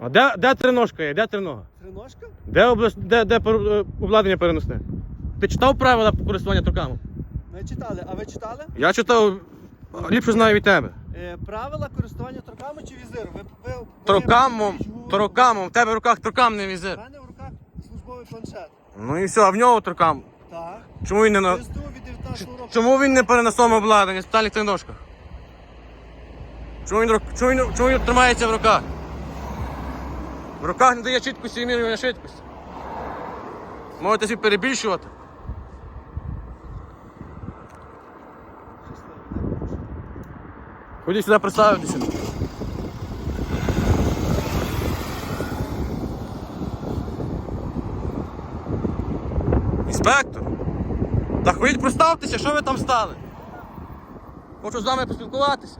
А де, де триножка є? Де тринога? Триножка? Де, облас... де, де е, обладнання переносне? Ти читав правила користування труками? Ми читали. А ви читали? Я читав, ліпше знаю від тебе. Е, правила користування троками чи візиром? Ви, ви, ви Трокамом, ви- трокамом, в тебе в руках трокам не візир. У мене в руках службовий планшет. Ну і все, а в нього трокам. Так. Чому він не на. СТУ від 19 року. Чому він не переносом обладнання, спеціальних триножках? Чому він, чому, він, чому він тримається в руках? В руках не дає чіткості і мірювання швидкості. Можете собі перебільшувати. Ходіть сюди представитися. Інспектор. Та ходіть представтеся, що ви там стали? Хочу з вами поспілкуватися.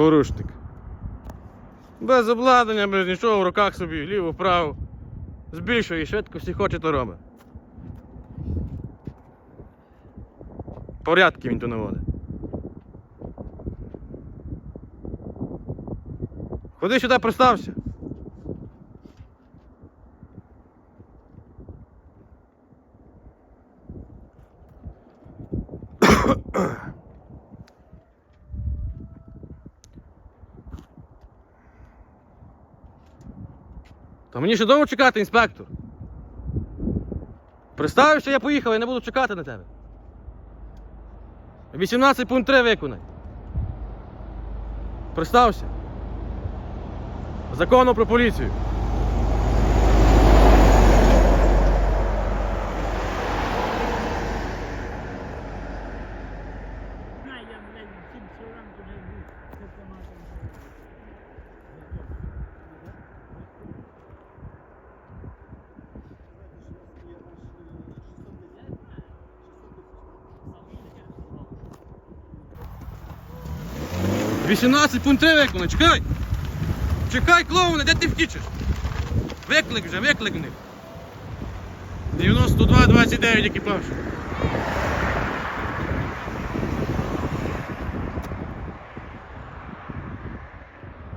Порушник. Без обладнання, без нічого, в руках собі, ліво-вправо. Збільшує швидкості, хоче, то робить. Порядки він то наводить. Ходи сюди, пристався. Та мені ще довго чекати, інспектор. Представився, я поїхав, я не буду чекати на тебе. 18 пункт 3 виконай. Представся. Закону про поліцію. 18 пункт 3 виконай, чекай! Чекай, клоуне, де ти втічеш? Виклик вже, виклик них. 92 29 екіпаж.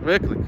Виклик.